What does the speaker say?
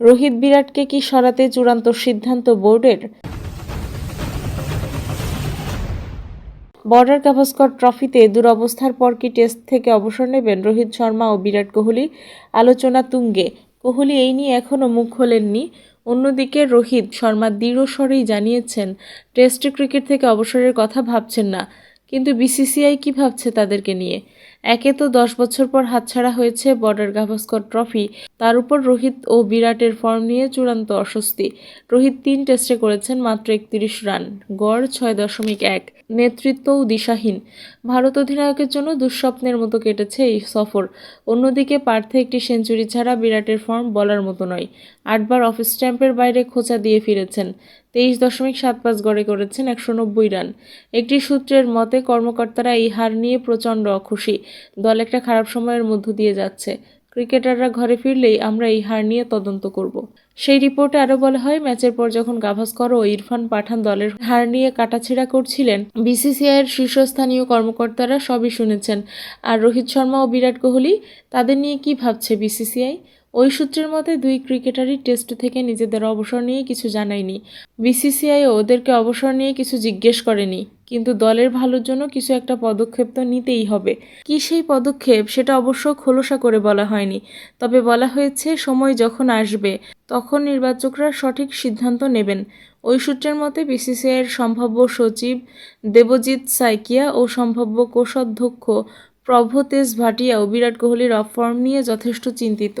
রোহিত বিরাটকে কি সরাতে চূড়ান্ত সিদ্ধান্ত বোর্ডের? বর্ডার গাভাস্কর ট্রফিতে দুরবস্থার পর কি টেস্ট থেকে অবসর নেবেন রোহিত শর্মা ও বিরাট কোহলি? আলোচনা তুঙ্গে। কোহলি এই নিয়ে এখনও মুখ খোলেননি। অন্যদিকে রোহিত শর্মা দৃঢ় স্বরেই জানিয়েছেন, টেস্ট ক্রিকেট থেকে অবসরের কথা ভাবছেন না। কিন্তু বিসিসিআই কি ভাবছে তাদেরকে নিয়ে? একে তো দশ বছর পর হাতছাড়া হয়েছে বর্ডার গাভাস্কর ট্রফি। তার উপর রোহিত ও বিরাটের ফর্ম নিয়ে চূড়ান্ত অস্বস্তি। রোহিত তিন টেস্টে করেছেন মাত্র একত্রিশ রান, গড় ছয় দশমিক এক। নেতৃত্বও দিশাহীন। ভারত অধিনায়কের জন্য দুঃস্বপ্নের মতো কেটেছে এই সফর। অন্যদিকে পার্থে একটি সেঞ্চুরি ছাড়া বিরাটের ফর্ম বলার মতো নয়। আটবার অফ স্ট্যাম্পের বাইরে খোঁচা দিয়ে ফিরেছেন। তেইশ দশমিক সাত পাঁচ গড়ে করেছেন একশো নব্বই রান। একটি সূত্রের মতে, কর্মকর্তারা এই হার নিয়ে প্রচণ্ড অখুশি। দল একটা খারাপ সময়ের মধ্য দিয়ে যাচ্ছে। ক্রিকেটাররা ঘরে ফিরলেই আমরা এই হার নিয়ে তদন্ত করব। সেই রিপোর্টে আরও বলা হয়, ম্যাচের পর যখন গাভাস্কর ও ইরফান পাঠান দলের হার নিয়ে কাটাছেড়া করছিলেন বিসিসিআই এর শীর্ষস্থানীয় কর্মকর্তারা সবই শুনেছেন। আর রোহিত শর্মা ও বিরাট কোহলি, তাদের নিয়ে কি ভাবছে বিসিসিআই? ওই সূত্রের মতে, দুই ক্রিকেটারই টেস্ট থেকে নিজেদের অবসর নিয়ে কিছু জানায়নি। বিসিসিআইও ওদেরকে অবসর নিয়ে কিছু জিজ্ঞেস করেনি, কিন্তু দলের ভালোর জন্য কিছু একটা পদক্ষেপ তো নিতেই হবে। কি সেই পদক্ষেপ, সেটা অবশ্য খোলসা করে বলা হয়নি। তবে বলা হয়েছে, সময় যখন আসবে তখন নির্বাচকরা সঠিক সিদ্ধান্ত নেবেন। ওই সূত্রের মতে, বিসিসিআইয়ের সম্ভাব্য সচিব দেবজিৎ সাইকিয়া ও সম্ভাব্য কোষাধ্যক্ষ প্রভতেজ ও বিরাট কোহলির অফ ফর্ম নিয়ে যথেষ্ট চিন্তিত।